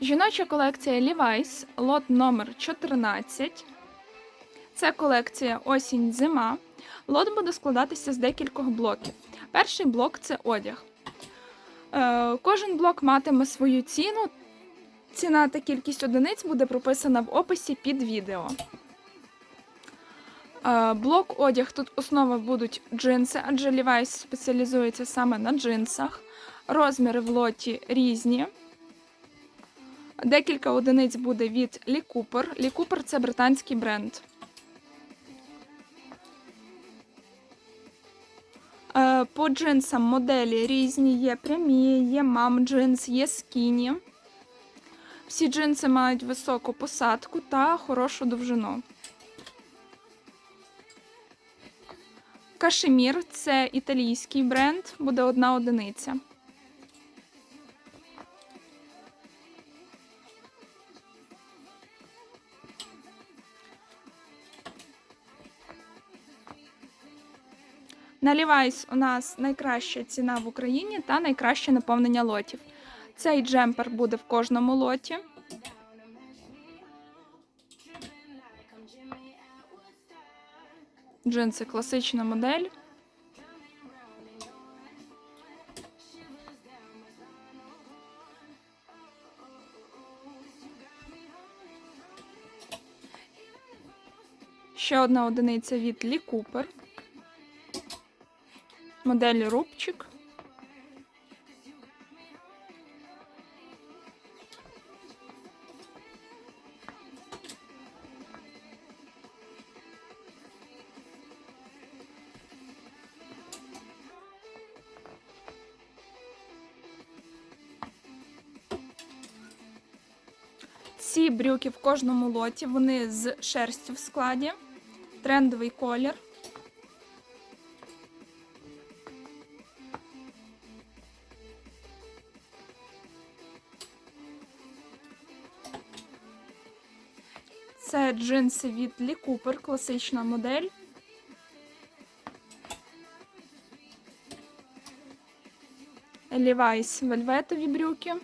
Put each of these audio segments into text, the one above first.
Жіноча колекція Levi's, лот номер 14. Це колекція осінь-зима. Лот буде складатися з декількох блоків. Перший блок це одяг. Е, кожен блок матиме свою ціну. Ціна та кількість одиниць буде прописана в описі під відео. Е, блок одяг тут основа будуть джинси, адже Levi's спеціалізується саме на джинсах. Розміри в лоті різні. Декілька одиниць буде від Lee Cooper. Lee Cooper – це британський бренд. Е, По джинсам моделі різні, є прямі, є мам джинс, є скіні. Всі джинси мають високу посадку та хорошу довжину. Кашемір це італійський бренд, буде одна одиниця. На Levi's у нас найкраща ціна в Україні та найкраще наповнення лотів. Цей джемпер буде в кожному лоті. Джинси класична модель. Ще одна одиниця від Lee Cooper. Модель рубчик. Ці брюки в кожному лоті, вони з шерстю в складі, трендовий колір. Це джинси від Lee Cooper, класична модель. Levi's вельветові брюки.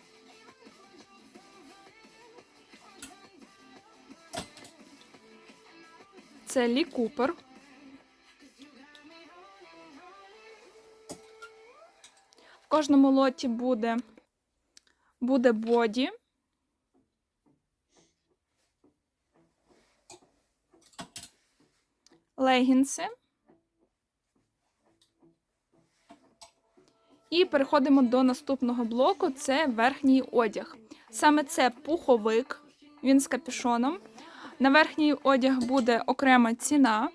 Це Lee Cooper. В кожному лоті буде, буде боді. Легінси. І переходимо до наступного блоку це верхній одяг. Саме це пуховик, він з капюшоном. На верхній одяг буде окрема ціна,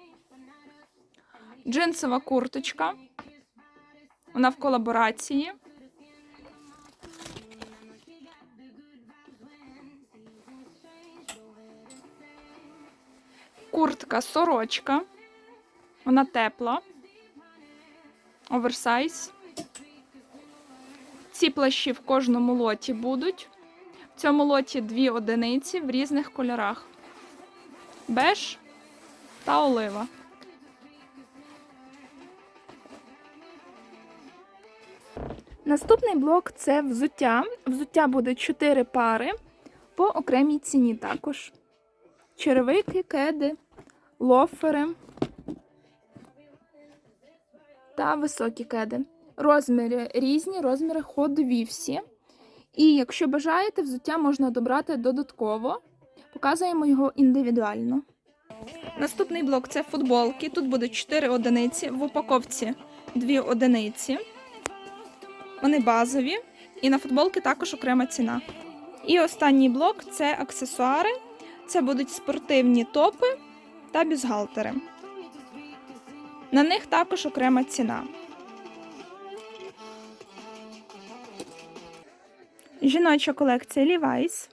джинсова курточка. Вона в колаборації. Куртка сорочка. Вона тепла. Оверсайз. Ці плащі в кожному лоті будуть. В цьому лоті дві одиниці в різних кольорах: беж та олива. Наступний блок це взуття. Взуття буде 4 пари по окремій ціні також. Черевики, кеди, лофери та високі кеди. Розміри різні, розміри ходові всі. І якщо бажаєте, взуття можна добрати додатково. Показуємо його індивідуально. Наступний блок це футболки. Тут буде 4 одиниці, в упаковці 2 одиниці. Вони базові. І на футболки також окрема ціна. І останній блок це аксесуари. Це будуть спортивні топи та бюстгальтери. На них також окрема ціна. Жіноча колекція Levi's.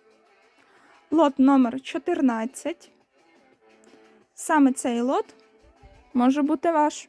Лот номер 14. Саме цей лот може бути ваш.